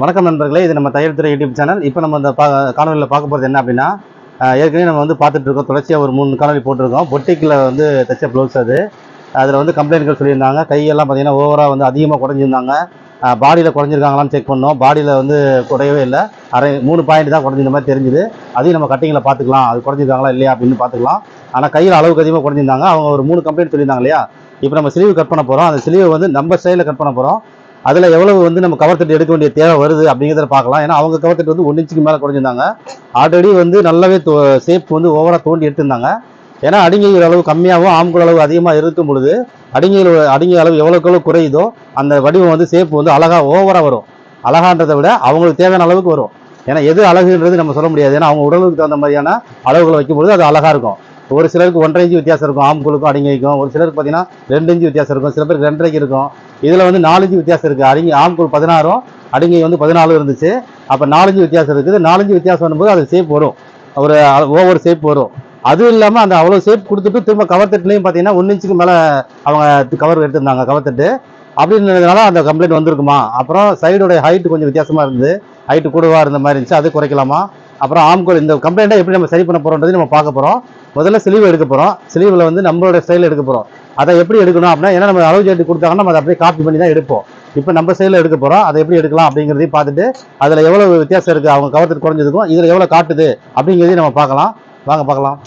வணக்கம் நண்பர்களே இது நம்ம தையல் துறை யூடியூப் சேனல். இப்போ நம்ம இந்த பா காணொலியில் பார்க்க போகிறது என்ன அப்படின்னா ஏற்கனவே நம்ம வந்து பார்த்துட்டு இருக்கோம். தொடர்ச்சியாக ஒரு மூணு காணொலி போட்டிருக்கோம். பொட்டிக்கில் வந்து தைச்ச ப்ளவுஸ் அது. அதில் வந்து கம்ப்ளைண்ட்கள் சொல்லியிருந்தாங்க. கையெல்லாம் பார்த்திங்கன்னா ஓவராக வந்து அதிகமாக குறைஞ்சிருந்தாங்க. பாடியில் குறைஞ்சிருக்காங்களான்னு செக் பண்ணோம். பாடியில் வந்து குறையவே இல்லை. அரை மூணு பாயிண்ட் தான் குறைஞ்சிருந்த மாதிரி தெரிஞ்சுது. அதையும் நம்ம கட்டிங்கில் பார்த்துக்கலாம். அது குறைஞ்சிருக்காங்களா இல்லையா அப்படின்னு பார்த்துக்கலாம். ஆனால் கையில் அளவுக்கு அதிகமாக குறைஞ்சிருந்தாங்க. அவங்க ஒரு மூணு கம்ப்ளைண்ட் சொல்லியிருந்தாங்க இல்லையா? இப்போ நம்ம சிலிவு கட் பண்ண போகிறோம் அந்த ஸ்லீவ் வந்து நம்ம ஸ்டைலில் கட் பண்ண போகிறோம் அதில் எவ்வளவு வந்து நம்ம கவர் தட்டு எடுக்க வேண்டிய தேவை வருது அப்படிங்கிறத பார்க்கலாம். ஏன்னா அவங்க கவர் தட்டு வந்து ஒன்று இன்ச்சுக்கு மேலே குறைஞ்சிருந்தாங்க. ஆல்ரெடி வந்து நல்லாவே சேஃப் வந்து ஓவராக தோண்டி எடுத்திருந்தாங்க. ஏன்னா அடிங்கைகள் அளவு கம்மியாகவும் ஆம்குள் அளவு அதிகமாக இருக்கும் பொழுது அடிங்கையில் அடிங்கை அளவு எவ்வளோக்கு எவ்வளோ குறையுதோ அந்த வடிவம் வந்து சேஃப் வந்து அழகாக ஓவராக வரும். அழகான்றதை விட அவங்களுக்கு தேவையான அளவுக்கு வரும். ஏன்னா எது அழகுன்றது நம்ம சொல்ல முடியாது. ஏன்னா அவங்க உடலுக்கு தகுந்த மாதிரியான அளவுகளை வைக்கும்பொழுது அது அழகாக இருக்கும். ஒரு சிலருக்கு ஒன்றரை இஞ்சி வித்தியாசம் இருக்கும். ஆம்குளுக்கும் அடிங்கைக்கும் ஒரு சிலருக்கு பார்த்தீங்கன்னா ரெண்டு இஞ்சி வித்தியாசம் இருக்கும். சில பேருக்கு ரெண்டரைக்கு இருக்கும். இதில் வந்து நாலஞ்சு வித்தியாசம் இருக்குது அடிங்கை ஆம்குள் பதினாறும் அடிங்கை வந்து பதினாலும் இருந்துச்சு. அப்போ நாலஞ்சு வித்தியாசம் இருக்குது. நாலஞ்சு வித்தியாசம் வரும்போது அது ஷேப் வரும். ஒரு ஓவர் ஷேப் வரும். அதுவும் இல்லாமல் அந்த அவ்வளோ ஷேப் கொடுத்துட்டு திரும்ப கவர் தட்டுலையும் பார்த்தீங்கன்னா ஒன்று இன்ச்சுக்கு மேலே அவங்க கவர் எடுத்திருந்தாங்க கவர் தட்டு. அப்படின்றதுனால அந்த கம்ப்ளைண்ட் வந்திருக்குமா? அப்புறம் சைடோட ஹைட் கொஞ்சம் வித்தியாசமாக இருந்து ஹைட்டு கூடவாக இருந்த மாதிரி இருந்துச்சு. அது குறைக்கலாமா? அப்புறம் ஆம்கோல் இந்த கம்ப்ளைண்ட்டை எப்படி நம்ம சரி பண்ண போகிறோன்றது நம்ம பார்க்க போகிறோம் முதல்ல சிலிவு எடுக்க போகிறோம் சிலிவில் வந்து நம்மளோட ஸ்டைல் எடுக்க போகிறோம் அதை எப்படி எடுக்கணும் அப்படின்னா ஏன்னா நம்ம அளவு சேர்த்து கொடுத்தாங்கன்னா நம்ம அதை அப்படியே காப்பி பண்ணி தான் எடுப்போம். இப்போ நம்ம ஸ்டைலில் எடுக்க போகிறோம் அதை எப்படி எடுக்கலாம் அப்படிங்கிறதையும் பார்த்துட்டு அதில் எவ்வளோ வித்தியாசம் இருக்குது அவங்க கவர்த்துட்டு குறைஞ்சதுக்கும் இதில் எவ்வளோ காட்டுது அப்படிங்கிறதையும் நம்ம பார்க்கலாம். வாங்க பார்க்கலாம்.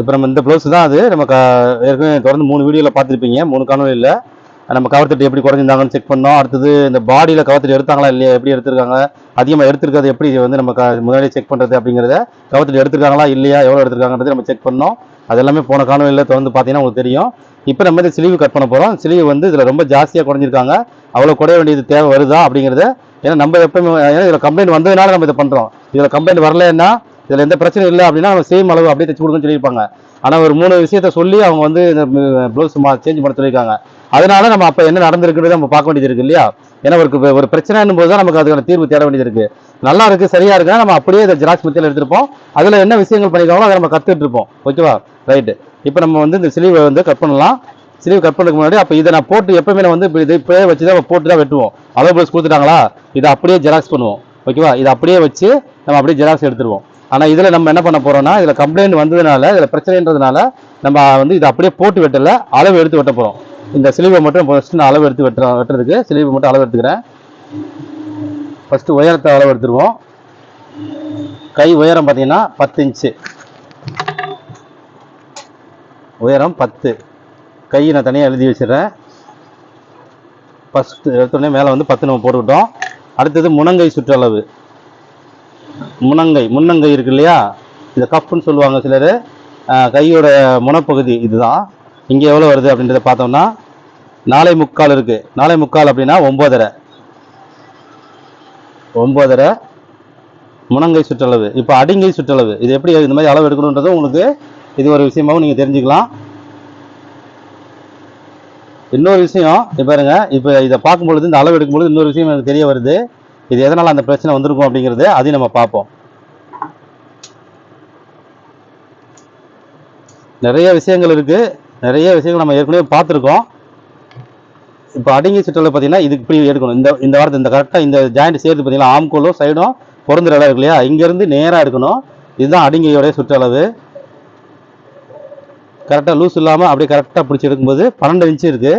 இப்போ நம்ம இந்த ப்ளவுஸ் தான் அது. நம்ம க ஏற்கனவே தொடர்ந்து மூணு வீடியோவில் பார்த்துருப்பீங்க. மூணு காணொலியில் நம்ம கவர் தட்டு எப்படி குறைஞ்சிருந்தாங்கன்னு செக் பண்ணோம். அடுத்தது இந்த பாடியில் கவர் தட்டு எடுத்தாங்களா இல்லையா எப்படி எடுத்திருக்காங்க அதிகமாக எடுத்திருக்கிறது எப்படி வந்து நம்ம க முன்னாடியே செக் பண்ணுறது அப்படிங்கிறத கவர் தட்டு எடுத்திருக்காங்களா இல்லையா எவ்வளோ எடுத்திருக்காங்கன்றது நம்ம செக் பண்ணோம். அது எல்லாமே போன இல்லை தொடர்ந்து பார்த்தீங்கன்னா உங்களுக்கு தெரியும். இப்போ நம்ம இந்த சிலிவு கட் பண்ண போகிறோம் சிலிவு வந்து இதில் ரொம்ப ஜாஸ்தியாக குறைஞ்சிருக்காங்க அவ்வளோ குறைய வேண்டியது தேவை வருதா அப்படிங்கிறத ஏன்னா நம்ம எப்பவுமே ஏன்னா இதில் கம்ப்ளைண்ட் வந்ததுனால நம்ம இதை பண்ணுறோம் இதில் கம்ப்ளைண்ட் வரலன்னா இதில் எந்த பிரச்சனையும் இல்லை அப்படின்னா நம்ம சேம் அளவு அப்படியே தைச்சு கொடுங்கன்னு சொல்லியிருப்பாங்க. ஆனால் ஒரு மூணு விஷயத்த சொல்லி அவங்க வந்து இந்த ப்ளவுஸ் மா சேஞ்ச் பண்ண சொல்லியிருக்காங்க. அதனால நம்ம அப்போ என்ன நடந்திருக்குன்றது நம்ம பார்க்க வேண்டியது இருக்கு இல்லையா? ஏன்னா ஒரு ஒரு பிரச்சனைன்னும் போது தான் நமக்கு அதுக்கான தீர்வு தேட வேண்டியது இருக்கு. நல்லா இருக்கு சரியா இருக்குன்னா நம்ம அப்படியே இந்த ஜெராக்ஸ் மெத்தீரியல் எடுத்திருப்போம். அதில் என்ன விஷயங்கள் பண்ணிக்கிறாங்களோ அதை நம்ம கற்றுட்டு இருப்போம். ஓகேவா? ரைட்டு இப்போ நம்ம வந்து இந்த சிலிவை வந்து கட் பண்ணலாம். சிலிவு கட் பண்ணுறதுக்கு முன்னாடி அப்போ இதை நான் போட்டு எப்பவுமே நான் வந்து இப்போ இது இப்போயே வச்சு தான் போட்டு தான் வெட்டுவோம். அளவு ப்ளவுஸ் கொடுத்துட்டாங்களா? இதை அப்படியே ஜெராக்ஸ் பண்ணுவோம். ஓகேவா? இதை அப்படியே வச்சு நம்ம அப்படியே ஜெராக்ஸ் எடுத்துருவோம். ஆனால் இதில் நம்ம என்ன பண்ண போகிறோம்னா இதில் கம்ப்ளைண்ட் வந்ததுனால இதில் பிரச்சனைன்றதுனால நம்ம வந்து இதை அப்படியே போட்டு வெட்டல அளவு எடுத்து வெட்ட போகிறோம் இந்த சிலிவை மட்டும் ஃபஸ்ட்டு நான் அளவு எடுத்து வெட்டுறோம் வெட்டுறதுக்கு சிலிவை மட்டும் அளவு எடுத்துக்கிறேன். ஃபஸ்ட்டு உயரத்தை அளவு எடுத்துருவோம். கை உயரம் பார்த்தீங்கன்னா பத்து இன்ச்சு. உயரம் பத்து. கை நான் தனியாக எழுதி வச்சிடுறேன். ஃபஸ்ட்டு எடுத்தோடனே மேலே வந்து பத்து நம்ம போட்டுக்கிட்டோம். அடுத்தது முனங்கை சுற்றளவு. முனங்கை முன்னங்கை இருக்கு இல்லையா இந்த கப்புன்னு சொல்லுவாங்க சிலர். கையோட முனப்பகுதி இதுதான். இங்கே எவ்வளோ வருது அப்படின்றத பார்த்தோம்னா நாளை முக்கால் இருக்கு. நாளை முக்கால் அப்படின்னா ஒம்போதரை. ஒம்போதரை முனங்கை சுற்றளவு. இப்போ அடிங்கை சுற்றளவு. இது எப்படி இந்த மாதிரி அளவு எடுக்கணுன்றதும் உங்களுக்கு இது ஒரு விஷயமாவும் நீங்கள் தெரிஞ்சுக்கலாம். இன்னொரு விஷயம் இப்போ பாருங்க. இப்போ இதை பார்க்கும்பொழுது இந்த அளவு எடுக்கும்பொழுது இன்னொரு விஷயம் எனக்கு தெரிய வருது. இது எதனால் அந்த பிரச்சனை வந்திருக்கும் அப்படிங்கிறது அதையும் நம்ம பார்ப்போம். நிறைய விஷயங்கள் இருக்குது நிறைய விஷயங்கள் நம்ம ஏற்கனவே பார்த்துருக்கோம். இப்போ அடங்கி சுற்றலை பார்த்தீங்கன்னா இதுக்கு இப்படி எடுக்கணும். இந்த இந்த வாரத்தை இந்த கரெக்டாக இந்த ஜாயிண்ட் சேர்த்து பார்த்தீங்கன்னா ஆம்கோலும் சைடும் பொருந்துற இடம் இருக்கு இல்லையா? இங்கேருந்து நேராக எடுக்கணும். இதுதான் அடிங்கையோடைய சுற்றளவு. கரெக்டாக லூஸ் இல்லாமல் அப்படியே கரெக்டாக பிடிச்சி எடுக்கும்போது பன்னெண்டு இன்ச்சு இருக்குது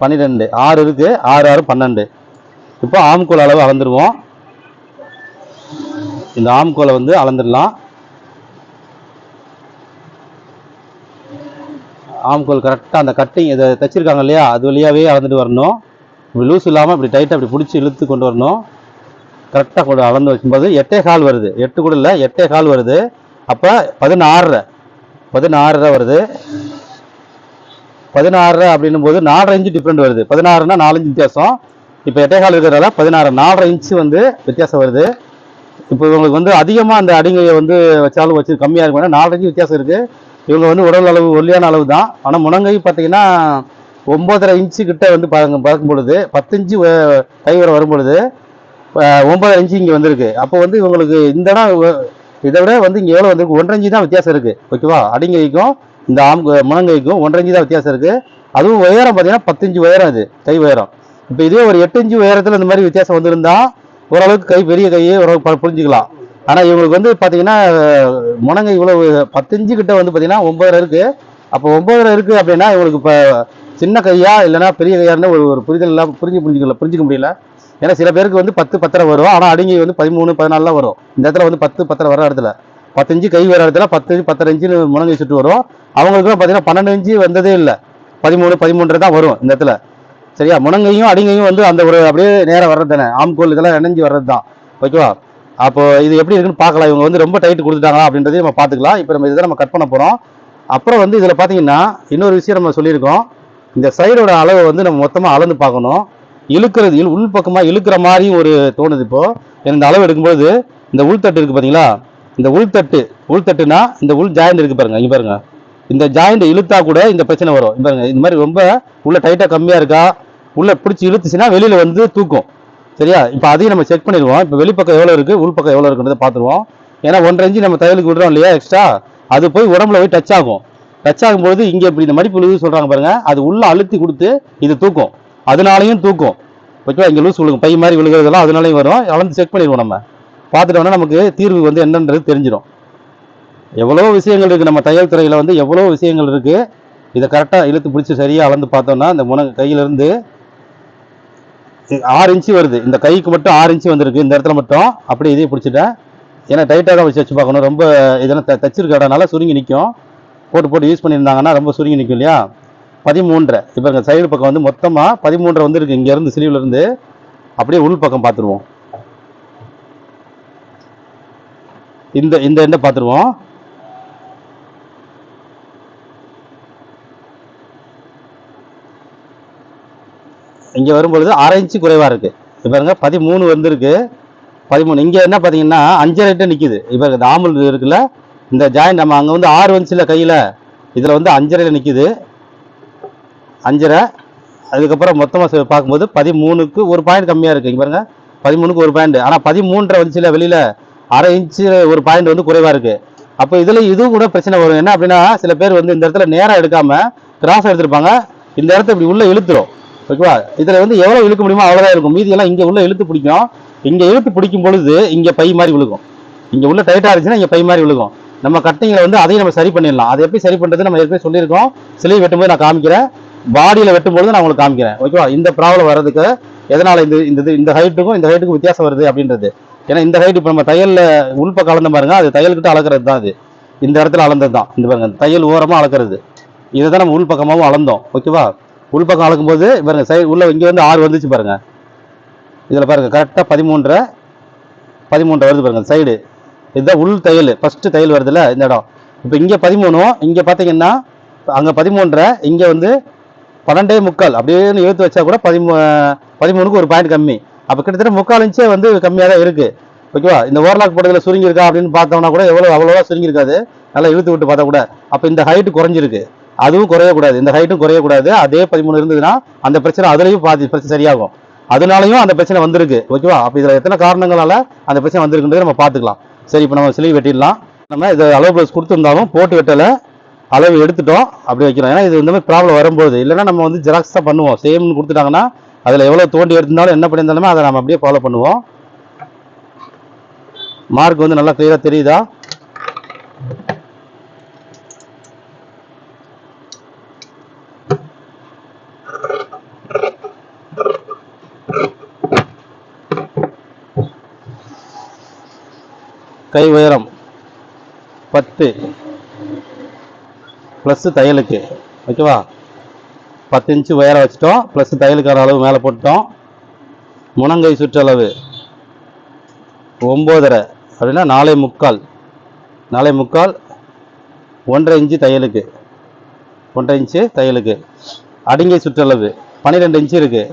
பன்னிரெண்டு. ஆறு இருக்குது ஆறு ஆறு பன்னெண்டு. இப்போ ஆம்கோல் அளவு அளந்துருவோம். இந்த ஆம்கோலை வந்து அளந்துடலாம். ஆம்கோல் கரெக்டாக அந்த கட்டிங் இதை தைச்சிருக்காங்க இல்லையா? அது வழியாகவே அளந்துட்டு வரணும். இப்படி லூஸ் இல்லாமல் இப்படி டைட்டாக இப்படி பிடிச்சி இழுத்து கொண்டு வரணும். கரெக்டாக கொண்டு அளந்து வைக்கும்போது எட்டே கால் வருது. எட்டு கூட இல்லை எட்டே கால் வருது. அப்போ பதினாறரை. பதினாறரை வருது. பதினாறரை அப்படின்னும் போது நாலரை இன்ச்சு டிஃப்ரெண்ட் வருது. பதினாறுனா நாலஞ்சு வித்தியாசம். இப்போ எட்டே இருக்கிறதால பதினாறு நாலரை இன்ச்சு வந்து வித்தியாசம் வருது. இப்போ இவங்களுக்கு வந்து அதிகமாக அந்த அடிங்கையை வந்து வச்சாலும் வச்சு கம்மியாக இருக்கும். நாலரை இன்ச்சு வித்தியாசம் இருக்குது இவங்க வந்து உடல் அளவு ஒல்லியான அளவு தான் ஆனால் முனங்கை பார்த்தீங்கன்னா ஒம்பதரை இன்ச்சு கிட்ட வந்து பார்க்க பறக்கும் பொழுது பத்து இன்ச்சு வ- கை வர வரும் பொழுது ஒம்பதரை இன்ச்சு இங்கே வந்திருக்கு. அப்போ வந்து இவங்களுக்கு இந்த இடம் இதை விட வந்து இங்கே எவ்வளோ வந்திருக்கு? ஒன்றரை இன்ச்சு தான் வித்தியாசம் இருக்குது ஓகேவா அடிங்கைக்கும் இந்த ஆம் முனங்கைக்கும் ஒன்றரை இன்ச்சு தான் வித்தியாசம் இருக்குது அதுவும் உயரம் பார்த்தீங்கன்னா பத்தஞ்சு உயரம் இது கை உயரம். இப்போ இதே ஒரு எட்டு இன்ச்சு உயரத்தில் இந்த மாதிரி வித்தியாசம் வந்திருந்தா ஓரளவுக்கு கை பெரிய கையே ஓரளவுக்கு புரிஞ்சுக்கலாம். ஆனால் இவங்களுக்கு வந்து பார்த்தீங்கன்னா முனங்க இவ்வளோ பத்தஞ்சு கிட்ட வந்து பார்த்தீங்கன்னா ஒம்பதரை இருக்குது அப்போ ஒம்பதரை இருக்குது அப்படின்னா இவங்களுக்கு இப்போ சின்ன கையா இல்லைன்னா பெரிய கையான்னு ஒரு ஒரு புரிதல் இல்லாமல் புரிஞ்சு புரிஞ்சுக்கல புரிஞ்சிக்க முடியல. ஏன்னா சில பேருக்கு வந்து பத்து பத்தரை வரும். ஆனால் அடுங்கி வந்து பதிமூணு பதினாலாம் வரும். இந்த இடத்துல வந்து பத்து பத்தரை வர இடத்துல. பத்தஞ்சு கை வர இடத்துல பத்து பத்தரை இன்ச்சுன்னு முனங்கை சுட்டு வரும். அவங்களுக்குலாம் பார்த்தீங்கன்னா பன்னெண்டு இன்ச்சு வந்ததே இல்லை. பதிமூணு பதிமூன்று தான் வரும் இந்த இடத்துல. சரியா? முனங்கையும் அடிங்கையும் வந்து அந்த ஒரு அப்படியே நேரம் வர்றது தானே? ஆம்கோல் இதெல்லாம் இணைஞ்சு வர்றது தான். ஓகேவா? அப்போ இது எப்படி இருக்குன்னு பார்க்கலாம். இவங்க வந்து ரொம்ப டைட் கொடுத்துட்டாங்களா அப்படின்றதையும் நம்ம பார்த்துக்கலாம். இப்போ நம்ம இதை நம்ம கட் பண்ண போகிறோம் அப்புறம் வந்து இதில் பார்த்தீங்கன்னா இன்னொரு விஷயம் நம்ம சொல்லியிருக்கோம். இந்த சைடோட அளவை வந்து நம்ம மொத்தமாக அளந்து பார்க்கணும். இழுக்கிறது இழு- உள் பக்கமாக இழுக்கிற மாதிரியும் ஒரு தோணுது இப்போது இந்த அளவு எடுக்கும்போது இந்த உள்தட்டு இருக்குது பார்த்தீங்களா இந்த உள்தட்டு உள்தட்டுனா இந்த உள் ஜாயிண்ட் இருக்குது பாருங்க. இங்கே பாருங்கள் இந்த ஜாயிண்ட் இழுத்தா கூட இந்த பிரச்சனை வரும். இங்க பாருங்க. இந்த மாதிரி ரொம்ப உள்ள டைட்டாக கம்மியாக இருக்கா? உள்ளே பிடிச்சி இழுத்துச்சுன்னா வெளியில் வந்து தூக்கும். சரியா? இப்போ அதையும் நம்ம செக் பண்ணிடுவோம். இப்போ வெளிப்பக்கம் எவ்வளோ இருக்கு உள்பக்கம் எவ்வளோ இருக்குன்றதை பார்த்துருவோம். ஏன்னா ஒன்றரை இஞ்சி நம்ம தையலுக்கு விடுறோம் இல்லையா எக்ஸ்ட்ரா அது போய் உடம்புல போய் டச் ஆகும். டச் ஆகும்போது இங்கே இப்படி இந்த மடிப்பு விழுது சொல்கிறாங்க பாருங்கள் அது உள்ளே அழுத்தி கொடுத்து இது தூக்கும். அதனாலையும் தூக்கும். ஓகேவா? இங்கே லூஸ் விழுகும். பை மாதிரி விழுகிறதெல்லாம் அதனாலையும் வரும். அளந்து செக் பண்ணிடுவோம் நம்ம. பார்த்துட்டோம்னா நமக்கு தீர்வு வந்து என்னன்றது தெரிஞ்சிடும். எவ்வளோ விஷயங்கள் இருக்குது நம்ம தையல் துறையில் வந்து எவ்வளோ விஷயங்கள் இருக்குது இதை கரெக்டாக இழுத்து பிடிச்சி சரியாக அளந்து பார்த்தோம்னா அந்த முன கையிலேருந்து ஆறு இன்ச்சு வருது. இந்த கைக்கு மட்டும் ஆறு இன்ச்சு வந்திருக்கு. இந்த இடத்துல மட்டும் அப்படி இதையும் பிடிச்சிட்டேன். ஏன்னா டைட்டாக தான் வச்சு வச்சு பார்க்கணும். ரொம்ப இதெல்லாம் த தச்சிருக்க சுருங்கி நிற்கும் போட்டு போட்டு யூஸ் பண்ணியிருந்தாங்கன்னா ரொம்ப சுருங்கி நிற்கும் இல்லையா? பதிமூன்றரை. இப்போ எங்கள் சைடு பக்கம் வந்து மொத்தமாக பதிமூன்றரை வந்துருக்கு. இங்கேருந்து சிலிவிலேருந்து அப்படியே உள் பக்கம் பார்த்துருவோம். இந்த இந்த எண்டை பார்த்துருவோம். இங்கே வரும்பொழுது அரை இன்ச்சு குறைவாக இருக்குது இப்போ பாருங்க பதிமூணு வந்திருக்கு. பதிமூணு இங்கே என்ன பார்த்தீங்கன்னா அஞ்சரை கிட்ட நிற்கிது இப்போ இந்த ஆம்பல் இருக்குல்ல இந்த ஜாயிண்ட் நம்ம அங்கே வந்து ஆறு வந்துச்சுல கையில் இதில் வந்து அஞ்சரையில் நிற்கிது அஞ்சரை அதுக்கப்புறம் மொத்தமாக பார்க்கும்போது பதிமூணுக்கு ஒரு பாயிண்ட் கம்மியாக இருக்குது இங்கே பாருங்கள் பதிமூணுக்கு ஒரு பாயிண்ட் ஆனால் பதிமூன்றரை வந்துச்சுல வெளியில் அரை இன்ச்சு ஒரு பாயிண்ட் வந்து குறைவாக இருக்குது அப்போ இதில் இதுவும் கூட பிரச்சனை வரும். என்ன அப்படின்னா சில பேர் வந்து இந்த இடத்துல நேராக எடுக்காமல் கிராஸ் எடுத்திருப்பாங்க. இந்த இடத்த இப்படி உள்ளே இழுத்துரும். ஓகேவா? இதில் வந்து எவ்வளோ இழுக்க முடியுமோ அவ்வளோதான் இருக்கும் மீதியெல்லாம் இங்கே உள்ள இழுத்து பிடிக்கும். இங்கே இழுத்து பிடிக்கும் பொழுது இங்கே பை மாதிரி விழுகும். இங்கே உள்ள டைட்டாக இருந்துச்சுன்னா இங்கே பை மாதிரி விழுகும். நம்ம கட்டிங்கில் வந்து அதையும் நம்ம சரி பண்ணிடலாம். அதை எப்படி சரி பண்ணுறது நம்ம ஏற்கனவே சொல்லியிருக்கோம். சிலையை வெட்டும்போது நான் காமிக்கிறேன். பாடியில் வெட்டும்பொழுது நான் உங்களுக்கு காமிக்கிறேன். ஓகேவா? இந்த ப்ராப்ளம் வர்றதுக்கு எதனால் இந்த இந்த இது- இந்த ஹைட்டுக்கும் இந்த ஹைட்டுக்கும் வித்தியாசம் வருது அப்படின்றது. ஏன்னா இந்த ஹைட் இப்போ நம்ம தையலில் உள்பக்கம் அளந்த பாருங்க அது தையல்கிட்ட அளக்கிறது தான் அது. இந்த இடத்துல அளந்தது தான். இந்த பாருங்க தையல் ஓரமாக அளக்கிறது. இதை தான் நம்ம உள் பக்கமாகவும் அளந்தோம். ஓகேவா? உள்பக்கம் அளக்கும்போது பாருங்கள் சை உள்ளே இங்கே வந்து ஆறு வந்துச்சு பாருங்கள் இதில் பாருங்கள் கரெக்டாக பதிமூன்றரை பதிமூன்றரை வருது பாருங்கள் சைடு இதுதான் உள் தையல் ஃபஸ்ட்டு தையல் வருதுல்ல இந்த இடம். இப்போ இங்கே பதிமூணும் இங்கே பார்த்தீங்கன்னா அங்கே பதிமூன்றரை இங்கே வந்து பன்னெண்டே முக்கால் அப்படின்னு இழுத்து வச்சா கூட பதிமூ பதிமூணுக்கு ஒரு பாயிண்ட் கம்மி. அப்போ கிட்டத்தட்ட முக்கால் இன்ச்சே வந்து கம்மியாக தான் இருக்குது ஓகேவா இந்த ஓவர்லாக் போட்டதில் சுருங்கியிருக்கா அப்படின்னு பார்த்தோம்னா கூட எவ்வளோ அவ்வளோவா சுருங்கியிருக்காது. நல்லா இழுத்து விட்டு பார்த்தா கூட. அப்போ இந்த ஹைட்டு குறைஞ்சிருக்கு. அதுவும் குறையக்கூடாது. இந்த ஹைட்டும் குறையக்கூடாது. அதே பதிமூணு இருந்ததுன்னா அந்த பிரச்சனை அதுலேயும் பாதி பிரச்சனை சரியாகும். அதனாலையும் அந்த பிரச்சனை வந்திருக்கு. ஓகேவா? அப்போ இதில் எத்தனை காரணங்களால் அந்த பிரச்சனை வந்திருக்குன்றதை நம்ம பார்த்துக்கலாம். சரி இப்போ நம்ம சிலை வெட்டிடலாம். நம்ம இதை அளவு ப்ளஸ் கொடுத்துருந்தாலும் போட்டு வெட்டலை. அளவு எடுத்துட்டோம். அப்படி வைக்கிறோம். ஏன்னா இது இந்த மாதிரி ப்ராப்ளம் வரும்போது இல்லைன்னா நம்ம வந்து ஜெராக்ஸ் தான் பண்ணுவோம். சேம்னு கொடுத்துட்டாங்கன்னா அதில் எவ்வளோ தோண்டி எடுத்திருந்தாலும் என்ன பண்ணியிருந்தாலுமே அதை நம்ம அப்படியே ஃபாலோ பண்ணுவோம். மார்க் வந்து நல்லா கிளியராக தெரியுதா? கை உயரம் பத்து. ப்ளஸ்ஸு தையலுக்கு. ஓகேவா பத்து இன்ச்சு உயரம் வச்சுட்டோம். ப்ளஸ் தையலுக்கான அளவு மேலே போட்டோம் முனங்கை சுற்றளவு. ஒம்போதரை. அப்படின்னா நாலே முக்கால். நாலே முக்கால். ஒன்றரை இன்ச்சு தையலுக்கு. ஒன்றரை இன்ச்சு தையலுக்கு. அடிங்கை சுற்றளவு. பன்னிரெண்டு இன்ச்சு இருக்குது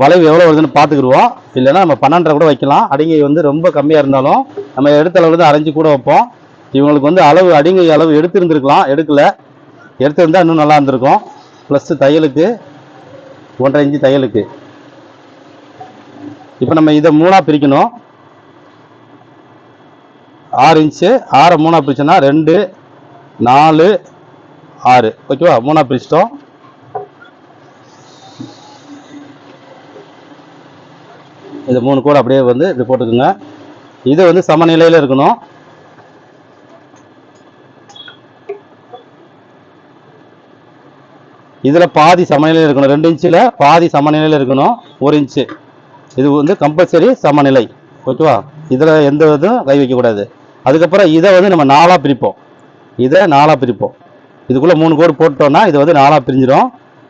வளைவு எவ்வளோ வருதுன்னு பார்த்துக்குருவோம் இல்லைன்னா நம்ம பன்னெண்டரை கூட வைக்கலாம். அடிங்கை வந்து ரொம்ப கம்மியாக இருந்தாலும் நம்ம எடுத்த அளவு தான் அரைஞ்சு கூட வைப்போம். இவங்களுக்கு வந்து அளவு அடிங்கை அளவு எடுத்துருந்துருக்கலாம். எடுக்கல. எடுத்திருந்தா இன்னும் நல்லா இருந்திருக்கும். ப்ளஸ்ஸு தையலுக்கு ஒன்றரை இன்ச்சு தையலுக்கு. இப்போ நம்ம இதை மூணாக பிரிக்கணும். ஆறு இன்ச்சு. ஆறை மூணாக பிரிச்சோன்னா ரெண்டு நாலு ஆறு. ஓகேவா? மூணாக பிரிச்சிட்டோம். இது மூணு கூட அப்படியே வந்து இப்படி போட்டுக்குங்க. இது வந்து சமநிலையில் இருக்கணும். இதில் பாதி சமநிலையில் இருக்கணும். ரெண்டு இன்ச்சில் பாதி சமநிலையில் இருக்கணும். ஒரு இன்ச்சு. இது வந்து கம்பல்சரி சமநிலை. ஓகேவா? இதில் எந்த இதுவும் கை வைக்கக்கூடாது அதுக்கப்புறம் இதை வந்து நம்ம நாலாக பிரிப்போம். இதை நாலாக பிரிப்போம். இதுக்குள்ளே மூணு கோடு போட்டோம்னா இது வந்து நாலாக பிரிஞ்சிடும்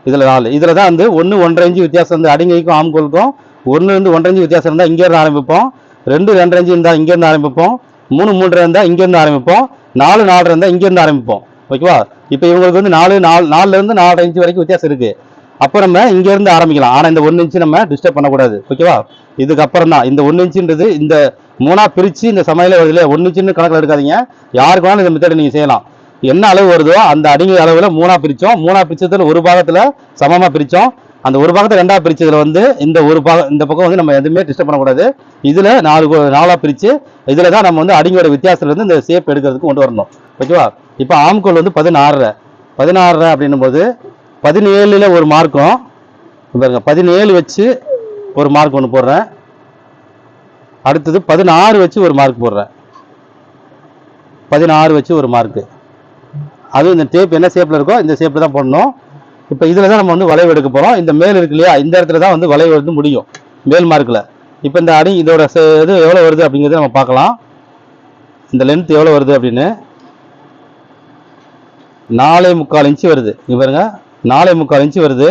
இதில் நாலு. இதில் தான் வந்து ஒன்று ஒன்றரை இன்ச்சு வித்தியாசம். வந்து அடிங்கைக்கும் ஆம்கோலுக்கும் ஒன்றுலேருந்து ஒன்றரை இன்ச்சு வித்தியாசம் இருந்தால் இங்கேருந்து ஆரம்பிப்போம். ரெண்டு ரெண்டரை இன்ச்சு இருந்தால் இங்கேருந்து ஆரம்பிப்போம். மூணு மூன்றரை இருந்தால் இங்கேருந்து ஆரம்பிப்போம். நாலு நாலரை இருந்தால் இங்கேருந்து ஆரம்பிப்போம். ஓகேவா? இப்போ இவங்களுக்கு வந்து நாலு நாலு நாலுலேருந்து நாலரை இன்ச்சு வரைக்கும் வித்தியாசம் இருக்குது அப்போ நம்ம இங்கேருந்து ஆரம்பிக்கலாம். ஆனால் இந்த ஒன்று இன்ச்சு நம்ம டிஸ்டர்ப் பண்ணக்கூடாது. ஓகேவா? இதுக்கப்புறம் தான். இந்த ஒன்று இன்ச்சுன்றது இந்த மூணாக பிரித்து இந்த சமையல வருது இல்லையா ஒன்று இன்ச்சுன்னு கணக்கில் எடுக்காதீங்க. யாருக்கு வேணாலும் இந்த மெத்தடை நீங்கள் செய்யலாம். என்ன அளவு வருதோ அந்த அடிங்க அளவில் மூணாக பிரித்தோம் மூணாக பிரித்ததில் ஒரு பாகத்தில் சமமாக பிரித்தோம் அந்த ஒரு பாகத்தை ரெண்டாக பிரித்ததில் வந்து இந்த ஒரு பாகம் இந்த பக்கம் வந்து நம்ம எதுவுமே டிஸ்டர்ப் பண்ணக்கூடாது இதில் நாலு கோ- பிரித்து இதில் தான் நம்ம வந்து அடிங்கோட வித்தியாசத்துலேருந்து இந்த ஷேப் எடுக்கிறதுக்கு கொண்டு வரணும். ஓகேவா? இப்போ ஆம்கோல் வந்து பதினாறரை பதினாறரை அப்படின்னும் போது பதினேழில் ஒரு மார்க்கும் பாருங்க பதினேழு வச்சு ஒரு மார்க் ஒன்று போடுறேன். அடுத்தது பதினாறு வச்சு ஒரு மார்க் போடுறேன். பதினாறு வச்சு ஒரு மார்க்கு அதுவும் இந்த டேப் என்ன ஷேப்பில் இருக்கோ இந்த ஷேப்பில் தான் போடணும். இப்போ இதில் தான் நம்ம வந்து வளைவு எடுக்க போகிறோம் இந்த மேல் இருக்கு இல்லையா இந்த இடத்துல தான் வந்து வளைவு வந்து முடியும். மேல் மார்க்கில் இப்போ இந்த அடி இதோட இது எவ்வளோ வருது அப்படிங்கிறத நம்ம பார்க்கலாம். இந்த லென்த் எவ்வளோ வருது அப்படின்னு. நாலே முக்கால் இன்ச்சு வருது. இங்கே பாருங்க. நாலே முக்கால் இன்ச்சு வருது.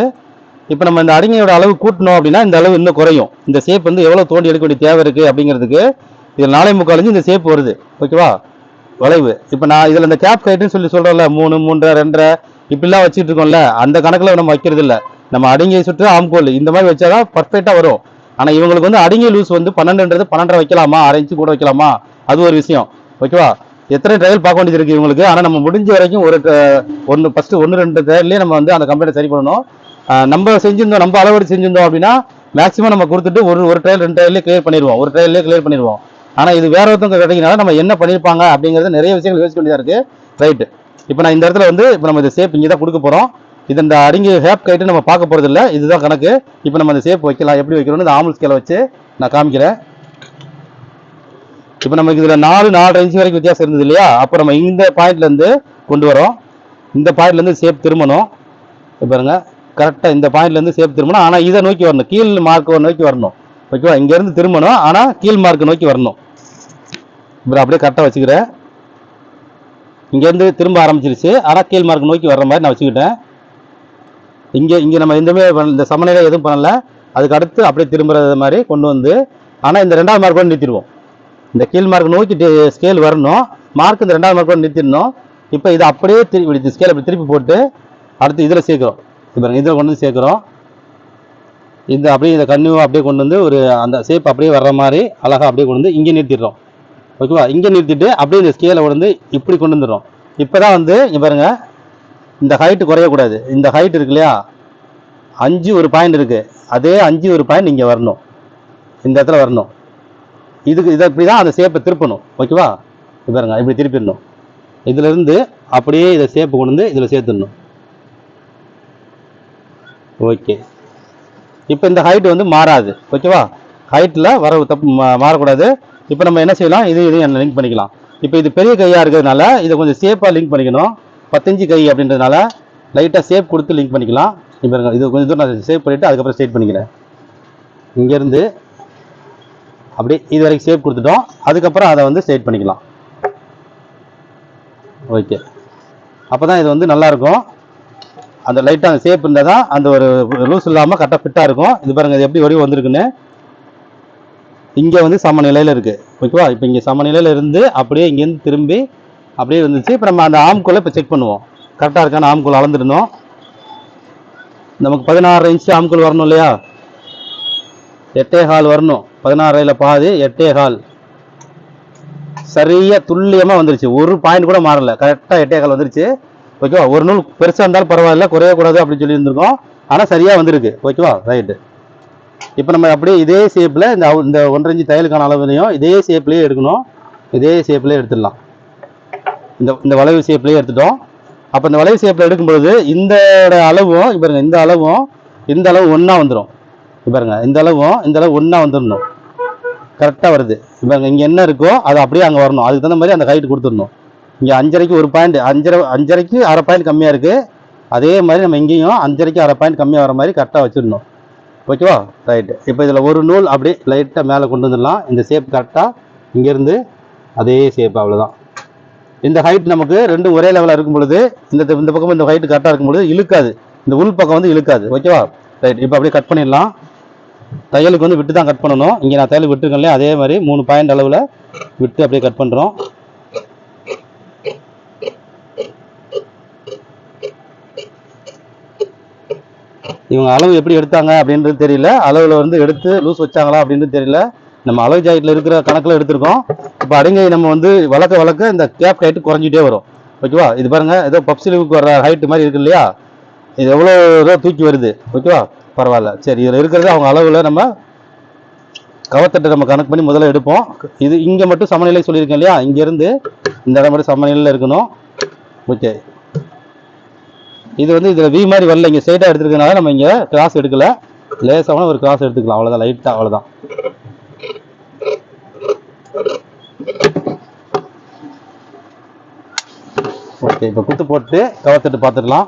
இப்போ நம்ம இந்த அடிங்கையோட அளவு கூட்டணும் அப்படின்னா இந்த அளவு இன்னும் குறையும். இந்த ஷேப் வந்து எவ்வளோ தோண்டி எடுக்க வேண்டிய தேவை இருக்குது அப்படிங்கிறதுக்கு இதில் நாலே முக்கால் இன்ச்சு இந்த ஷேப் வருது. ஓகேவா வளைவு. இப்போ நான் இதில் இந்த கேப் கைட்டுன்னு சொல்லி சொல்கிறோம்ல மூணு மூன்றரை ரெண்டரை இப்படிலாம் வச்சுட்டு இருக்கோம்ல அந்த கணக்கில் நம்ம வைக்கிறது இல்லை நம்ம அடிங்கை சுற்று ஆம்கோல் இந்த மாதிரி வச்சாதான் பர்ஃபெக்டாக வரும். ஆனால் இவங்களுக்கு வந்து அடிங்கை லூஸ் வந்து பன்னெண்டுன்றது பன்னெண்டரை வைக்கலாமா அரை இன்ச்சு கூட வைக்கலாமா? அது ஒரு விஷயம். ஓகேவா எத்தனை ட்ரையல் பார்க்க வேண்டியது இருக்குது இவங்களுக்கு? ஆனால் நம்ம முடிஞ்ச வரைக்கும் ஒரு ஒன்று ஃபஸ்ட்டு ஒன்று ரெண்டு ட்ரையல்லே நம்ம வந்து அந்த கம்பெனியை சரி பண்ணணும். நம்ம செஞ்சிருந்தோம் நம்ம அளவுக்கு செஞ்சிருந்தோம் அப்படின்னா மேக்ஸிமம் நம்ம கொடுத்துட்டு ஒரு ஒரு ட்ரையல் ரெண்டு ட்ரையல்லே கிளியர் பண்ணிடுவோம். ஒரு ட்ரையல்லே கிளியர் பண்ணிடுவோம். ஆனால் இது வேற ஒருத்தவங்க கிடைக்கிறனால நம்ம என்ன பண்ணியிருப்பாங்க அப்படிங்கிறது நிறைய விஷயங்கள் யோசிக்க வேண்டியதாக இருக்குது ரைட்டு இப்போ நான் இந்த இடத்துல வந்து இப்போ நம்ம இந்த சேப் இங்கே தான் கொடுக்க போகிறோம் இது இந்த அடங்கி ஹேப் கைட்டு நம்ம பார்க்க போகிறது இல்லை இதுதான் கணக்கு. இப்போ நம்ம இந்த சேப் வைக்கலாம். எப்படி வைக்கிறோம்னு இந்த ஆமல் ஸ்கேலை வச்சு நான் காமிக்கிறேன். இப்போ நமக்கு இதில் நாலு நாலு இன்ச்சு வரைக்கும் வித்தியாசம் இருந்தது இல்லையா? அப்போ நம்ம இந்த பாயிண்ட்லேருந்து கொண்டு வரோம். இந்த பாயிண்ட்லேருந்து சேப் திரும்பணும். இப்போ பாருங்க. கரெக்டாக இந்த பாயிண்ட்லேருந்து சேப் திரும்பணும். ஆனால் இதை நோக்கி வரணும். கீழ் மார்க்கை நோக்கி வரணும். ஓகேவா? இங்கேருந்து திரும்பணும். ஆனால் கீழ் மார்க்கை நோக்கி வரணும். இப்போ அப்படியே கரெக்டாக வச்சுக்கிறேன். இங்கேருந்து திரும்ப ஆரம்பிச்சிருச்சு. ஆனால் கீழ் மார்க் நோக்கி வர்ற மாதிரி நான் வச்சுக்கிட்டேன். இங்கே இங்கே நம்ம எதுவுமே இந்த சமநிலை எதுவும் பண்ணலை. அதுக்கு அடுத்து அப்படியே திரும்புறது மாதிரி கொண்டு வந்து ஆனால் இந்த ரெண்டாவது மார்க் கூட நிறுத்திடுவோம். இந்த கீழ் மார்க் நோக்கி ஸ்கேல் வரணும். மார்க் இந்த ரெண்டாவது மார்க் கூட நிறுத்திடணும். இப்போ இதை அப்படியே திருப்பி ஸ்கேல் அப்படி திருப்பி போட்டு அடுத்து இதில் சேர்க்குறோம். இப்போ இதில் கொண்டு வந்து சேர்க்குறோம். இந்த அப்படியே இந்த கன்னியூ அப்படியே கொண்டு வந்து ஒரு அந்த ஷேப் அப்படியே வர்ற மாதிரி அழகாக அப்படியே கொண்டு வந்து இங்கே நிறுத்திடுறோம். ஓகேவா? இங்கே நிறுத்திட்டு அப்படியே இந்த ஸ்கேலை வந்து இப்படி கொண்டு வந்துடும் இப்போ தான் வந்து இங்கே பாருங்கள் இந்த ஹைட்டு குறையக்கூடாது. இந்த ஹைட் இருக்கு இல்லையா? அஞ்சு ஒரு பாயிண்ட் இருக்குது அதே அஞ்சு ஒரு பாயிண்ட் இங்கே வரணும். இந்த இடத்துல வரணும். இதுக்கு இதை இப்படி தான் அந்த ஷேப்பை திருப்பணும். ஓகேவா? இது பாருங்க இப்படி திருப்பிடணும். இதுலேருந்து அப்படியே இதை ஷேப்பு கொண்டு வந்து இதில் சேர்த்துடணும். ஓகே. இப்போ இந்த ஹைட் வந்து மாறாது. ஓகேவா? ஹைட்டில் வர தப்பு மாறக்கூடாது. இப்போ நம்ம என்ன செய்யலாம்? இது இதையும் லிங்க் பண்ணிக்கலாம். இப்போ இது பெரிய கையாக இருக்கிறதுனால இதை கொஞ்சம் சேஃபாக லிங்க் பண்ணிக்கணும். பத்தஞ்சு கை அப்படின்றதுனால லைட்டாக சேஃப் கொடுத்து லிங்க் பண்ணிக்கலாம். இப்போ இது கொஞ்சம் தூரம் நான் சேவ் பண்ணிவிட்டு அதுக்கப்புறம் ஸ்டேட் பண்ணிக்கிறேன். இங்கேருந்து அப்படியே இது வரைக்கும் சேவ் கொடுத்துட்டோம். அதுக்கப்புறம் அதை வந்து ஸ்டேட் பண்ணிக்கலாம். ஓகே அப்போ தான் இது வந்து நல்லாயிருக்கும் அந்த லைட்டாக அந்த ஷேப் இருந்தால் தான் அந்த ஒரு லூஸ் இல்லாமல் கரெக்டாக ஃபிட்டாக இருக்கும். இது பாருங்கள் இது எப்படி வடிவம் வந்திருக்குன்னு. இங்கே வந்து சமநிலையில் இருக்குது ஓகேவா? இப்போ இங்கே சமநிலையில் இருந்து அப்படியே இங்கேருந்து திரும்பி அப்படியே இருந்துச்சு. இப்போ நம்ம அந்த ஆம்குள்ளே இப்போ செக் பண்ணுவோம். கரெக்டாக இருக்கான்னு ஆம்குள் அளந்துருந்தோம். நமக்கு பதினாறு இன்ச்சு ஆம்குள் வரணும் இல்லையா? எட்டே ஹால் வரணும். பதினாறில் பாதி எட்டே ஹால் சரியாக துல்லியமாக வந்துருச்சு. ஒரு பாயிண்ட் கூட மாறல. கரெக்டாக எட்டே கால் வந்துருச்சு. ஓகேவா? ஒரு நூல் பெருசாக இருந்தாலும் பரவாயில்ல. குறையக்கூடாது அப்படின்னு சொல்லி இருந்திருக்கோம் ஆனால் சரியாக வந்திருக்கு. ஓகேவா? ரைட்டு இப்போ நம்ம அப்படியே இதே ஷேப்பில் இந்த இந்த ஒன்றரை தையலுக்கான அளவுலையும் இதே ஷேப்லேயே எடுக்கணும். இதே ஷேப்லேயே எடுத்துடலாம். இந்த இந்த வளைவு ஷேப்லேயே எடுத்துட்டோம். அப்போ இந்த வளைவு ஷேப்பில் எடுக்கும்பொழுது இந்த அளவும் இப்போ பாருங்க இந்த அளவும் இந்த அளவு ஒன்றா வந்துடும் பாருங்க இந்த அளவும் இந்த அளவு ஒன்றா வந்துடணும் கரெக்டாக வருது. இப்போ இங்கே என்ன இருக்கோ அது அப்படியே அங்கே வரணும். அதுக்கு தகுந்த மாதிரி அந்த ஹைட் கொடுத்துடணும். இங்கே அஞ்சரைக்கு ஒரு பாயிண்ட் அஞ்சரை அஞ்சரைக்கு அரை பாயிண்ட் கம்மியாக இருக்குது அதே மாதிரி நம்ம இங்கேயும் அஞ்சரைக்கு அரை பாயிண்ட் கம்மியாக வர மாதிரி கரெக்டாக வச்சிடணும். ஓகேவா ரைட்டு இப்போ இதில் ஒரு நூல் அப்படியே லைட்டாக மேலே கொண்டு வந்துடலாம். இந்த ஷேப் கரெக்டாக இங்கேருந்து அதே ஷேப் அவ்வளோதான் இந்த ஹைட் நமக்கு ரெண்டும் ஒரே லெவலில் இருக்கும் பொழுது இந்த இந்த பக்கம் இந்த ஹைட் கரெக்டாக இருக்கும் பொழுது இழுக்காது. இந்த உள் பக்கம் வந்து இழுக்காது. ஓகேவா ரைட் இப்போ அப்படியே கட் பண்ணிடலாம். தையலுக்கு வந்து விட்டு தான் கட் பண்ணணும். இங்கே நான் தையல் விட்டுருக்கேன் அதே மாதிரி மூணு பாயிண்ட் அளவில் விட்டு அப்படியே கட் பண்ணுறோம் இவங்க அளவு எப்படி எடுத்தாங்க அப்படின்றது தெரியல. அளவில் வந்து எடுத்து லூஸ் வச்சாங்களா அப்படின்றது தெரியல. நம்ம அளவு ஜாக்கெட்டில் இருக்கிற கணக்கில் எடுத்திருக்கோம். இப்போ அடங்கை நம்ம வந்து வளர்க்க வளர்க்க இந்த கேப் ஹைட்டு குறைஞ்சிட்டே வரும். ஓகேவா? இது பாருங்கள் ஏதோ பப்சிலுக்கு வர ஹைட்டு மாதிரி இருக்கு இல்லையா? இது எவ்வளோ இதோ தூக்கி வருது. ஓகேவா? பரவாயில்ல. சரி இதில் இருக்கிறது அவங்க அளவில் நம்ம கவத்தட்டை நம்ம கணக்கு பண்ணி முதல்ல எடுப்போம். இது இங்கே மட்டும் சமநிலை சொல்லியிருக்கேன் இல்லையா? இங்கேருந்து இந்த இடம் மட்டும் சமநிலையில் இருக்கணும். ஓகே. இது வந்து இதில் வி மாதிரி வரல. இங்கே ஸ்ட்ரைட்டாக எடுத்துருக்கனால நம்ம இங்கே கிராஸ் எடுக்கல. லேசான ஒரு கிராஸ் எடுத்துக்கலாம். அவ்வளோதான் லைட்டாக அவ்வளோதான் ஓகே இப்போ குத்து போட்டு கவர்த்துட்டு பார்த்துடலாம்.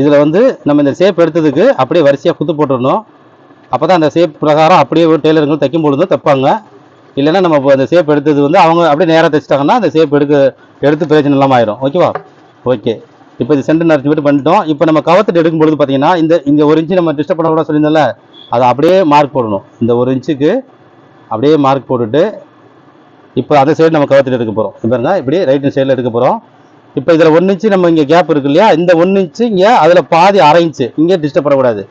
இதில் வந்து நம்ம இந்த ஷேப் எடுத்ததுக்கு அப்படியே வரிசையாக குத்து போட்டுடணும். அப்போ தான் அந்த ஷேப் பிரகாரம் அப்படியே டெய்லருங்க தைக்கும் பொழுது தைப்பாங்க. இல்லைன்னா நம்ம இப்போ அந்த ஷேப் எடுத்தது வந்து அவங்க அப்படியே நேராக தைச்சிட்டாங்கன்னா அந்த சேப் எடுக்க எடுத்து பிரச்சனை இல்லாமல் ஆயிரும். ஓகேவா ஓகே இப்போ இது சென்டர் நரைச்சி விட்டு பண்ணிட்டோம். இப்போ நம்ம கவர்த்துட்டு எடுக்கும் பொழுது பார்த்தீங்கன்னா இந்த இங்கே ஒரு இன்ச்சு நம்ம டிஸ்டர்ப் பண்ண கூட சொல்லியிருந்தோம்ல அதை அப்படியே மார்க் போடணும். இந்த ஒரு இன்ச்சுக்கு அப்படியே மார்க் போட்டுட்டு இப்போ அந்த சைடு நம்ம கவர்த்துட்டு எடுக்க போகிறோம் பாருங்க இப்படி ரைட் சைடில் எடுக்க போகிறோம் இப்போ இதில் ஒன்று இன்ச்சு நம்ம இங்கே கேப் இருக்கு இல்லையா? இந்த ஒன்று இன்ச்சு இங்கே அதில் பாதி அரை இன்ச்சு இங்கே டிஸ்டர்ப் பண்ணக்கூடாது.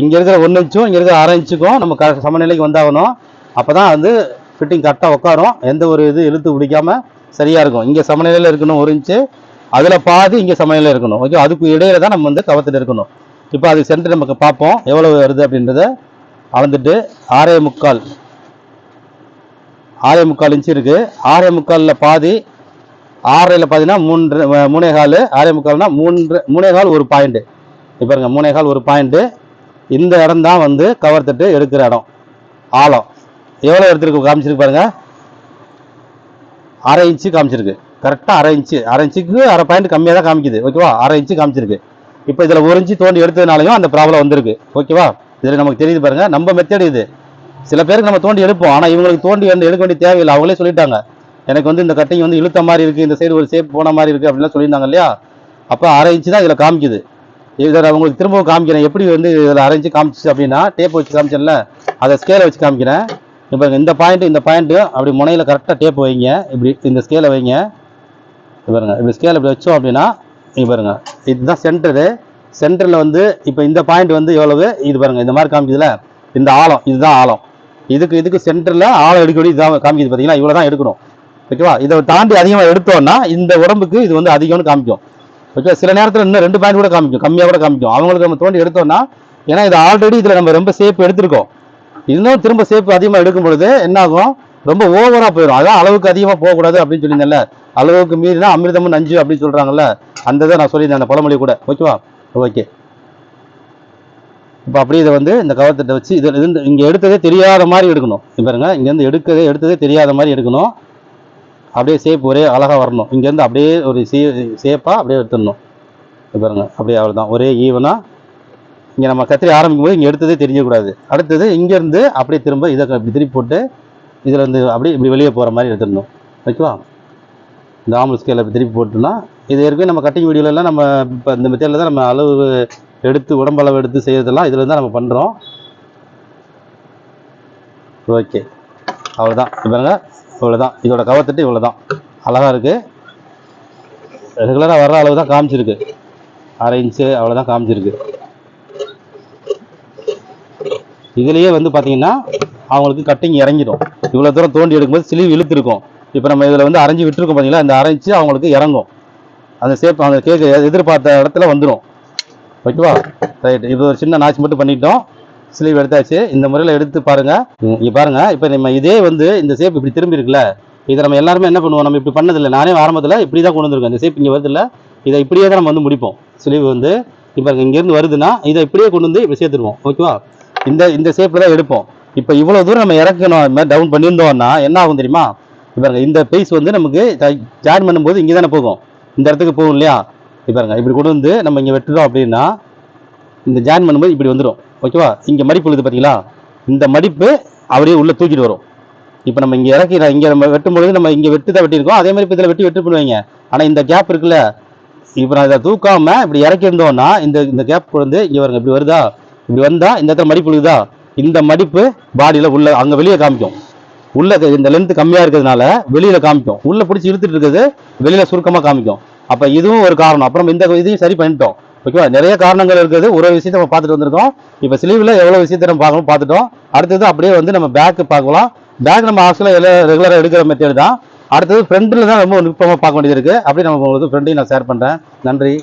இங்கே இருக்கிற ஒன்று இன்ச்சும் இங்கே இருக்கிற அரை இன்ச்சுக்கும் நம்ம க சமநிலைக்கு வந்தாகணும். அப்போ தான் வந்து ஃபிட்டிங் கரெக்டாக உட்காரும். எந்த ஒரு இது இழுத்து பிடிக்காம சரியாக இருக்கும். இங்கே சமநிலையில் இருக்கணும் ஒரு இன்ச்சு அதில் பாதி இங்கே சமநிலையில் இருக்கணும். ஓகே அதுக்கு இடையில தான் நம்ம வந்து கவர்த்துட்டு இருக்கணும். இப்போ அது சென்று நமக்கு பார்ப்போம். எவ்வளோ வருது அப்படின்றத அளந்துட்டு ஆறே முக்கால். ஆறே முக்கால் இன்ச்சு இருக்குது ஆறே முக்காலில் பாதி ஆறரையில் பார்த்தீங்கன்னா மூன்று மூணே கால். ஆறே முக்கால்னா மூன்று மூணே கால் ஒரு பாயிண்ட்டு இப்போ இருங்க மூணே கால் ஒரு பாயிண்ட்டு இந்த இடம் தான் வந்து கவர்த்துட்டு எடுக்கிற இடம். ஆழம். எவ்வளோ எடுத்துருக்கு காமிச்சிருக்கு பாருங்கள் அரை இன்ச்சு காமிச்சிருக்கு. கரெக்டாக அரை இன்ச்சு. அரை இன்ச்சுக்கு அரை பாயிண்ட் கம்மியாக தான் காமிக்குது. ஓகேவா அரை இன்ச்சு காமிச்சிருக்கு. இப்போ இதில் ஒரு இன்ச்சு தோண்டி எடுத்ததுனாலையும் அந்த ப்ராப்ளம் வந்திருக்கு. ஓகேவா இதில் நமக்கு தெரியுது பாருங்கள் நம்ம மெத்தட் இது. சில பேருக்கு நம்ம தோண்டி எடுப்போம். ஆனால் இவங்களுக்கு தோண்டி வந்து எடுக்க வேண்டிய தேவையில்லை. அவங்களே சொல்லிட்டாங்க. எனக்கு வந்து இந்த கட்டிங் வந்து இழுத்த மாதிரி இருக்குது இந்த சைடு ஒரு சேப் போன மாதிரி இருக்குது அப்படின்லாம் சொல்லியிருந்தாங்க இல்லையா? அப்போ அரை இன்ச்சு தான் இதில் காமிக்குது. இதில் உங்களுக்கு திரும்பவும் காமிக்கிறேன். எப்படி வந்து இதில் அரை இன்ச்சு காமிச்சிச்சு அப்படின்னா டேப் வச்சு காமிச்சேன்ல அதை ஸ்கேலை வச்சு காமிக்கிறேன். இப்போ இந்த பாயிண்ட்டு இந்த பாயிண்ட்டு அப்படி முனையில் கரெக்டாக டேப் வைங்க. இப்படி இந்த ஸ்கேலை வைங்க. இது பாருங்க இப்படி ஸ்கேல் இப்படி வச்சோம் அப்படின்னா இங்கே பாருங்கள் இதுதான் சென்டரு சென்டரில் வந்து இப்போ இந்த பாயிண்ட் வந்து எவ்வளவு? இது பாருங்க இந்த மாதிரி காமிக்குதுல? இந்த ஆழம் இதுதான் ஆழம். இதுக்கு இதுக்கு சென்டரில் ஆழம் எடுக்க வேண்டிய இதான் காமிக்குது பார்த்தீங்கன்னா இவ்வளோ தான் எடுக்கணும். ஓகேவா? இதை தாண்டி அதிகமாக எடுத்தோம்னா இந்த உடம்புக்கு இது வந்து அதிகம்னு காமிக்கும். ஓகே சில நேரத்தில் இன்னும் ரெண்டு பாயிண்ட் கூட காமிக்கும் கம்மியாக கூட காமிக்கும். அவங்களுக்கு நம்ம தோண்டி எடுத்தோம்னா ஏன்னா இது ஆல்ரெடி இதில் நம்ம ரொம்ப சேஃப் எடுத்திருக்கோம். இன்னும் திரும்ப சேப்பு அதிகமாக எடுக்கும் பொழுது என்ன ஆகும்? ரொம்ப ஓவராக போயிடும். அதான் அளவுக்கு அதிகமாக போகக்கூடாது அப்படின்னு சொல்லியிருந்தேன்ல. அளவுக்கு மீறினா அமிர்தமும் நஞ்சு அப்படின்னு சொல்கிறாங்கல்ல அந்த இதை நான் சொல்லியிருந்தேன் அந்த பழமொழி கூட. ஓகேவா? ஓகே. இப்போ அப்படியே இதை வந்து இந்த கவர்த்தட்டை வச்சு இது இருந்து இங்கே எடுத்ததே தெரியாத மாதிரி எடுக்கணும். இங்க பாருங்க இங்கேருந்து எடுக்கதே எடுத்ததே தெரியாத மாதிரி எடுக்கணும். அப்படியே ஷேப் ஒரே அழகாக வரணும். இங்கேருந்து அப்படியே ஒரு சே ஷேப்பாக அப்படியே எடுத்துடணும். இங்க பாருங்க அப்படியே அவ்வளோதான் ஒரே ஈவனாக இங்கே நம்ம கத்திரி ஆரம்பிக்கும் போது இங்கே எடுத்ததே தெரியக்கூடாது அடுத்தது இங்கேருந்து அப்படியே திரும்ப இதை இப்படி திருப்பி போட்டு இதில் இருந்து அப்படியே இப்படி வெளியே போகிற மாதிரி எடுத்துடணும். ஓகேவா? இந்த ஆம்பல் ஸ்கேலில் இப்படி திருப்பி போட்டோம்னா இது ஏற்கனவே நம்ம கட்டிங் வீடியோலலாம் நம்ம இப்போ இந்த மெத்தேடில் தான் நம்ம அளவு எடுத்து உடம்பளவு எடுத்து செய்கிறதெல்லாம் இதில் தான் நம்ம பண்ணுறோம் ஓகே. அவ்வளோதான் பாருங்க. இவ்வளோதான் இதோட கவர்த்தட்டு இவ்வளோ தான் அழகாக இருக்குது ரெகுலராக வர்ற அளவு தான் காமிச்சிருக்கு. அரை இன்ச்சு அவ்வளோதான் காமிச்சிருக்கு. இதுலேயே வந்து பார்த்தீங்கன்னா அவங்களுக்கு கட்டிங் இறங்கிடும். இவ்வளோ தூரம் தோண்டி எடுக்கும்போது சிலிவு இழுத்துருக்கும். இப்போ நம்ம இதில் வந்து அரைஞ்சு விட்டுருக்கோம் பார்த்தீங்களா இந்த அரைஞ்சு அவங்களுக்கு இறங்கும். அந்த சேப் அந்த கேக்கு எதிர்பார்த்த இடத்துல வந்துடும் ஓகேவா? ரைட் இது ஒரு சின்ன நாச்சு மட்டும் பண்ணிட்டோம். ஸ்லீவ் எடுத்தாச்சு. இந்த முறையில் எடுத்து பாருங்கள் இங்கே பாருங்கள் இப்போ நம்ம இதே வந்து இந்த சேப் இப்படி திரும்பி இருக்குல்ல? இதை நம்ம எல்லாருமே என்ன பண்ணுவோம்? நம்ம இப்படி பண்ணதில்லை. நானே ஆரம்பத்தில் இப்படி தான் கொண்டு வந்திருக்கேன். இந்த ஷேப் இங்கே வருதில்ல. இதை இப்படியே தான் நம்ம வந்து முடிப்போம். ஸ்லீவ் வந்து இப்போ இங்கேருந்து வருதுன்னா இதை இப்படியே கொண்டு வந்து இப்படி சேர்த்துருவோம். ஓகேவா? இந்த இந்த ஷேப்பில் தான் எடுப்போம். இப்போ இவ்வளோ தூரம் நம்ம இறக்கணும் இந்த மாதிரி டவுன் பண்ணியிருந்தோம்னா என்ன ஆகும் தெரியுமா? இப்போ இந்த பீஸ் வந்து நமக்கு ஜாயின் பண்ணும்போது இங்கே தானே போகும். இந்த இடத்துக்கு போகும் இல்லையா? இப்போ இப்படி கொண்டு வந்து நம்ம இங்கே வெட்டுறோம் அப்படின்னா இந்த ஜாயின் பண்ணும்போது இப்படி வந்துடும் ஓகேவா இங்கே மடிப்பு உள்ளது பார்த்தீங்களா இந்த மடிப்பு அப்படியே உள்ளே தூக்கிட்டு வரும். இப்போ நம்ம இங்கே இறக்கி இங்கே நம்ம வெட்டும்பொழுது நம்ம இங்கே வெட்டு தான் வெட்டியிருக்கோம். அதே மாதிரி இப்போ இதில் வெட்டி வெட்டு பண்ணுவீங்க ஆனால் இந்த கேப் இருக்குல்ல இப்போ நான் இதை தூக்காமல் இப்படி இறக்கி இருந்தோம்னா இந்த இந்த கேப் வந்து இங்கே வருங்க இப்படி வருதா? இப்படி வந்தால் இந்த இடத்துல மடிப்பு இருக்குதா? இந்த மடிப்பு பாடியில் உள்ள அங்கே வெளியே காமிக்கும். உள்ள இந்த லென்த் கம்மியாக இருக்கிறதுனால வெளியில் காமிக்கும். உள்ளே பிடிச்சி இழுத்துட்டு இருக்குது வெளியில் சுருக்கமாக காமிக்கும். அப்போ இதுவும் ஒரு காரணம். அப்புறம் இந்த இதையும் சரி பண்ணிட்டோம். ஓகேவா? நிறைய காரணங்கள் இருக்குது. ஒரு விஷயத்தை நம்ம பார்த்துட்டு வந்திருக்கோம். இப்போ ஸ்லீவ்ல எவ்வளோ விஷயத்தை நம்ம பார்க்கணும் பார்த்துட்டோம். அடுத்தது அப்படியே வந்து நம்ம பேக் பார்க்கலாம். பேக் நம்ம ஆக்சுவலாக ரெகுலராக எடுக்கிற மெத்தேட் தான். அடுத்தது ஃப்ரெண்டில் தான் ரொம்ப நுட்பமாக பார்க்க வேண்டியது இருக்குது அப்படியே நம்ம உங்களுக்கு ஃப்ரெண்டையும் நான் ஷேர் பண்ணுறேன் நன்றி.